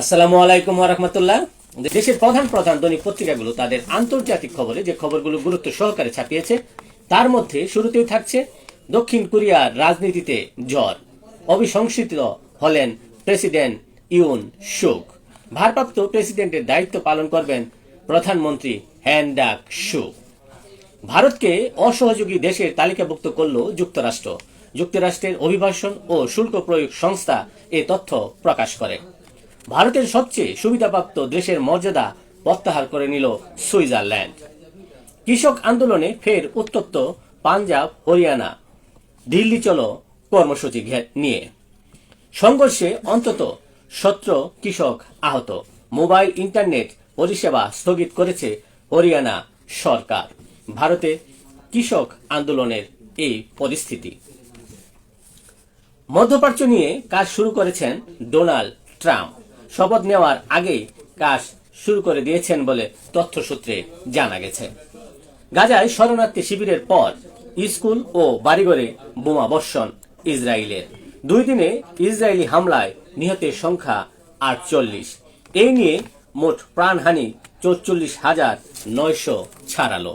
আসসালামু আলাইকুম রহমতুল্লাহ। দেশের প্রধান প্রধান দৈনিক পত্রিকাগুলো তাদের আন্তর্জাতিক খবরে যে খবরগুলো গুরুত্ব সহকারে ছাপিয়েছে, তার মধ্যে শুরুতেই থাকছে দক্ষিণ কোরিয়ার রাজনীতিতে ঝড় অবিসংসিত হলেন প্রেসিডেন্ট ইউন সুক। ভারপ্রাপ্ত প্রেসিডেন্টের দায়িত্ব পালন করবেন প্রধানমন্ত্রী হ্যান ডাক সুক। ভারতকে অসহযোগী দেশের তালিকাভুক্ত করল যুক্তরাষ্ট্র। যুক্তরাষ্ট্রের অভিবাসন ও শুল্ক প্রয়োগ সংস্থা এ তথ্য প্রকাশ করে। ভারতের সবচেয়ে সুবিধাপ্রাপ্ত দেশের মর্যাদা প্রত্যাহার করে নিল সুইজারল্যান্ড। কৃষক আন্দোলনে ফের উত্তপ্ত পাঞ্জাব, হরিয়ানা। দিল্লি চলো কর্মসূচি নিয়ে। সংঘর্ষে অন্তত সতেরো কৃষক আহত। মোবাইল, ইন্টারনেট পরিষেবা স্থগিত করেছে হরিয়ানা সরকার। ভারতে কৃষক আন্দোলনের এই পরিস্থিতি। মধ্যপ্রাচ্য নিয়ে কাজ শুরু করেছেন ডোনাল্ড ট্রাম্প। শপথ নেওয়ার আগেই কাজ শুরু করে দিয়েছেন বলে তথ্যসূত্রে জানা গেছে। গাজায় শরণার্থী শিবিরের পর স্কুল ও বাড়িঘরে বোমা বর্ষণ ইসরায়েলের। দুই দিনে ইসরায়েলি হামলায় নিহতের সংখ্যা আটচল্লিশ। এই নিয়ে মোট প্রাণহানি চৌচল্লিশ হাজার নয়শো ছাড়ালো।